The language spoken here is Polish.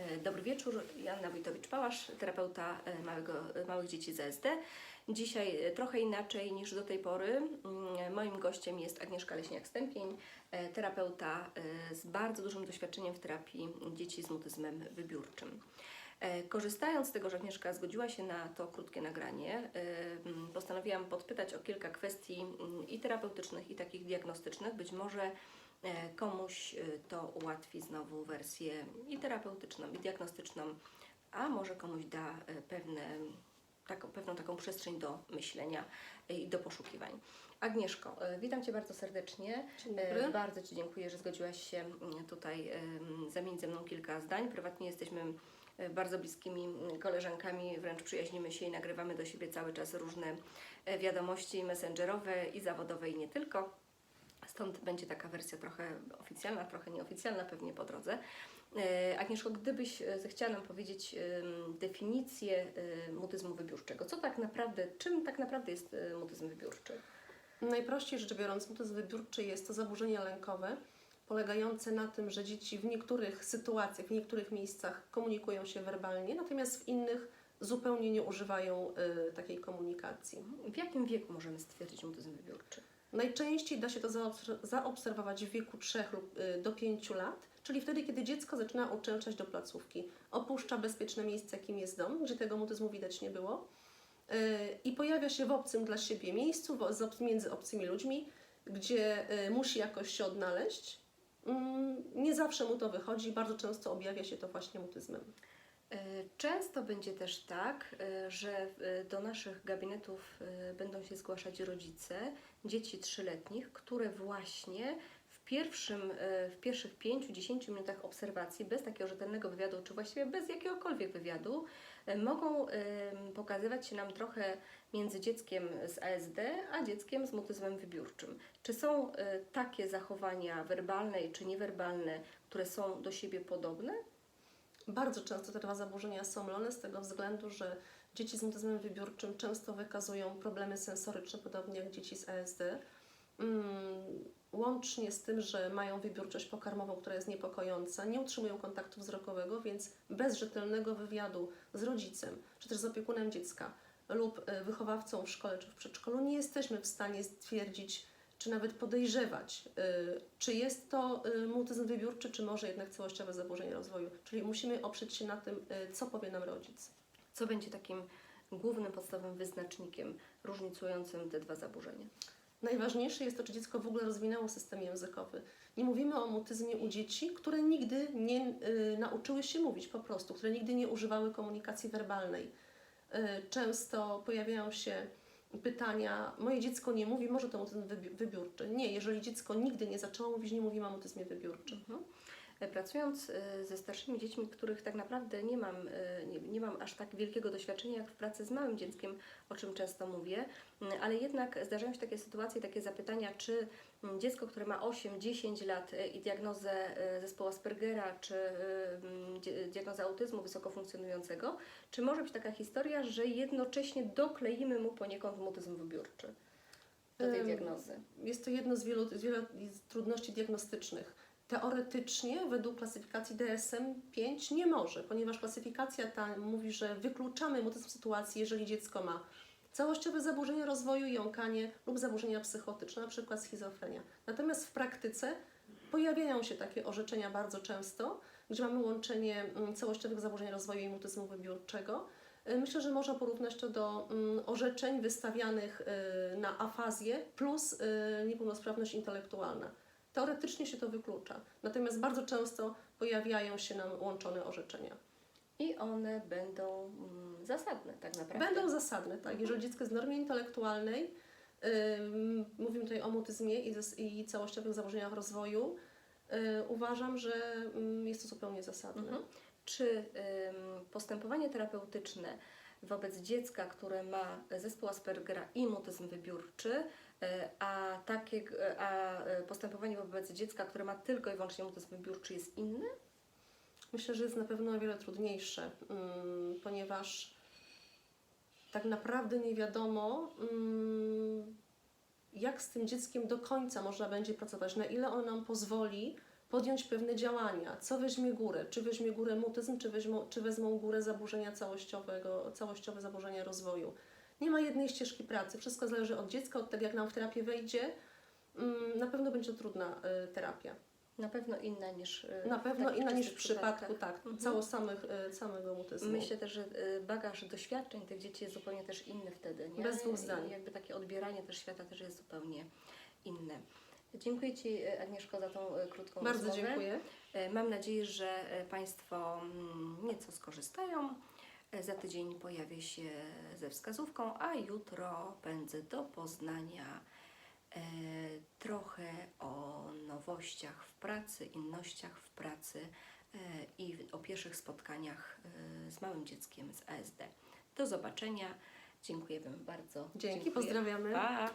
E, Dobry wieczór, Joanna Wojtowicz-Pałasz, terapeuta e, małego, e, małych dzieci z ASD. Dzisiaj trochę inaczej niż do tej pory. Mm, Moim gościem jest Agnieszka Leśniak-Stępień, terapeuta z bardzo dużym doświadczeniem w terapii dzieci z mutyzmem wybiórczym. E, Korzystając z tego, że Agnieszka zgodziła się na to krótkie nagranie, e, postanowiłam podpytać o kilka kwestii mm, i terapeutycznych, i takich diagnostycznych. Być może e, komuś to ułatwi znowu wersję i terapeutyczną, i diagnostyczną, a może komuś da pewne, taką, pewną taką przestrzeń do myślenia i do poszukiwań. Agnieszko, e, witam Cię bardzo serdecznie. E. Bardzo Ci dziękuję, że zgodziłaś się mm, tutaj zamienić ze mną kilka zdań. Prywatnie jesteśmy e, bardzo bliskimi mm, koleżankami, wręcz przyjaźnimy się i nagrywamy do siebie cały czas różne wiadomości messengerowe i zawodowe i nie tylko. Stąd będzie taka wersja trochę oficjalna, trochę nieoficjalna pewnie po drodze. E, Agnieszko, gdybyś e, zechciała nam powiedzieć definicję e, mutyzmu wybiórczego. Co tak naprawdę, czym tak naprawdę jest mutyzm wybiórczy? Najprościej rzecz biorąc, mutyzm wybiórczy jest to zaburzenie lękowe, polegające na tym, że dzieci w niektórych sytuacjach, w niektórych miejscach komunikują się werbalnie, natomiast w innych zupełnie nie używają y, takiej komunikacji. W jakim wieku możemy stwierdzić mutyzm wybiórczy? Najczęściej da się to zaobser- zaobserwować w wieku 3 lub y, do 5 lat, czyli wtedy, kiedy dziecko zaczyna uczęszczać do placówki, opuszcza bezpieczne miejsce, jakim jest dom, gdzie tego mutyzmu widać nie było, y, i pojawia się w obcym dla siebie miejscu, między obcymi ludźmi, gdzie y, musi jakoś się odnaleźć. Mm, Nie zawsze mu to wychodzi, bardzo często objawia się to właśnie mutyzmem. E, Często będzie też tak, e, że e, do naszych gabinetów będą się zgłaszać rodzice dzieci trzyletnich, które właśnie w, pierwszym, w pierwszych 5-10 minutach obserwacji, bez takiego rzetelnego wywiadu, czy właściwie bez jakiegokolwiek wywiadu, mogą pokazywać się nam trochę między dzieckiem z ASD, a dzieckiem z mutyzmem wybiórczym. Czy są takie zachowania werbalne czy niewerbalne, które są do siebie podobne? Bardzo często te dwa zaburzenia są mylone z tego względu, że dzieci z mutyzmem wybiórczym często wykazują problemy sensoryczne, podobnie jak dzieci z ASD. Mm, Łącznie z tym, że mają wybiórczość pokarmową, która jest niepokojąca, nie utrzymują kontaktu wzrokowego, więc bez rzetelnego wywiadu z rodzicem, czy też z opiekunem dziecka lub e, wychowawcą w szkole czy w przedszkolu, nie jesteśmy w stanie stwierdzić, czy nawet podejrzewać, y, czy jest to y, mutyzm wybiórczy, czy może jednak całościowe zaburzenie rozwoju. Czyli musimy oprzeć się na tym, y, co powie nam rodzic. Co będzie takim głównym, podstawowym wyznacznikiem różnicującym te dwa zaburzenia? Najważniejsze jest to, czy dziecko w ogóle rozwinęło system językowy. Nie mówimy o mutyzmie u dzieci, które nigdy nie y, nauczyły się mówić po prostu, które nigdy nie używały komunikacji werbalnej. Y, często pojawiają się pytania, moje dziecko nie mówi, może to mutyzm wybi- wybiórczy. Nie, jeżeli dziecko nigdy nie zaczęło mówić, nie mówimy o mutyzmie wybiórczym. Mhm. Pracując e, ze starszymi dziećmi, których tak naprawdę nie mam, e, nie, nie mam aż tak wielkiego doświadczenia jak w pracy z małym dzieckiem, o czym często mówię, m, ale jednak zdarzają się takie sytuacje, takie zapytania, czy m, dziecko, które ma 8-10 lat e, i diagnozę zespołu Aspergera, czy m, dzie- diagnozę autyzmu wysoko funkcjonującego, czy może być taka historia, że jednocześnie dokleimy mu poniekąd mutyzm wybiórczy do tej diagnozy? Jest to jedno z wielu, z wielu trudności diagnostycznych. Teoretycznie według klasyfikacji DSM-5 nie może, ponieważ klasyfikacja ta mówi, że wykluczamy mutyzm w sytuacji, jeżeli dziecko ma całościowe zaburzenie rozwoju, jąkanie lub zaburzenia psychotyczne, przykład schizofrenia. Natomiast w praktyce pojawiają się takie orzeczenia bardzo często, gdzie mamy łączenie mm, całościowych zaburzeń rozwoju i mutyzmu wybiórczego. Y, Myślę, że można porównać to do mm, orzeczeń wystawianych y, na afazję plus y, niepełnosprawność intelektualna. Teoretycznie się to wyklucza, natomiast bardzo często pojawiają się nam łączone orzeczenia. I one będą mm, zasadne tak naprawdę. Będą zasadne, tak. Jeżeli dziecko jest w normie intelektualnej, ym, mówimy tutaj o mutyzmie i, i całościowych zaburzeniach rozwoju, y, uważam, że ym, jest to zupełnie zasadne. Mhm. Czy ym, postępowanie terapeutyczne wobec dziecka, które ma zespół Aspergera i mutyzm wybiórczy, y, a, takie, a y, postępowanie wobec dziecka, które ma tylko i wyłącznie mutyzm wybiórczy jest inne? Myślę, że jest na pewno o wiele trudniejsze, mm, ponieważ tak naprawdę nie wiadomo, mm, jak z tym dzieckiem do końca można będzie pracować, na ile on nam pozwoli podjąć pewne działania. Co weźmie górę? Czy weźmie górę mutyzm, czy, weźmą, czy wezmą górę zaburzenia całościowego, całościowe zaburzenia rozwoju? Nie ma jednej ścieżki pracy. Wszystko zależy od dziecka, od tego, jak nam w terapię wejdzie. Mm, Na pewno będzie to trudna y, terapia. Na pewno inna niż y, Na pewno inna niż w przypadku tak, Mhm. cało samych, y, samego mutyzmu. Myślę też, że bagaż doświadczeń tych dzieci jest zupełnie też inny wtedy, nie? Bez dwóch zdań. I jakby takie odbieranie też świata też jest zupełnie inne. Dziękuję Ci y, Agnieszko za tą y, krótką Bardzo rozmowę. dziękuję. E, Mam nadzieję, że e, Państwo mm, nieco skorzystają. E, Za tydzień pojawię się ze wskazówką, a jutro pędzę do Poznania e, trochę o nowościach w pracy, innościach w pracy e, i o pierwszych spotkaniach e, z małym dzieckiem z ASD. Do zobaczenia. Dziękuję Wam bardzo. Dzięki, Dziękuję. pozdrawiamy. Pa!